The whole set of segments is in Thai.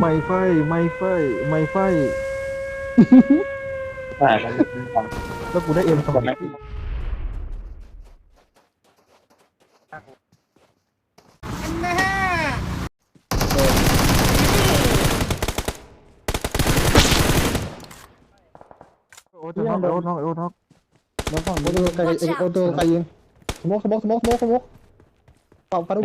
ไม่ไฟไม่ไฟไม่ไฟแล้วกูได้เอ็มสองแน่โอ้จะน็อกโอ้น็อกโอ้น็อกน็อกก่อนโอ้ตัวไก่โอ้ตัวไก่ยิงสมกสมกสมกสมกสมกเป่าฟารุก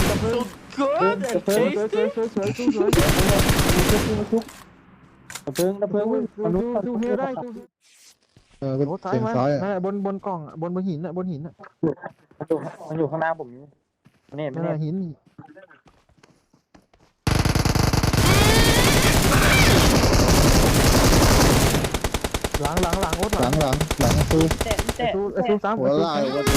good and สวย tasty. สวยสวยสวยสวยสวยตะเพิงตะเพิงวิ่งมนุษย์ดูเฮได้ดูเออเป็นโอ้ซ้ายเสียงมาซ้ายอะนั่นแหละบนบนกล่องอะบนบนหินอะบนหินอะมันอยู่มันอยู่ข้างหน้าผมนี่มันเห็นนั่นมันแหเนละหินหลังหลังหลังโอ๊ตหหลัลังงหลังหลังคือแต่แต่ไอ้ซูไอ้ซูแต่สามหัวไอ้ซูไหล่หัวไหล่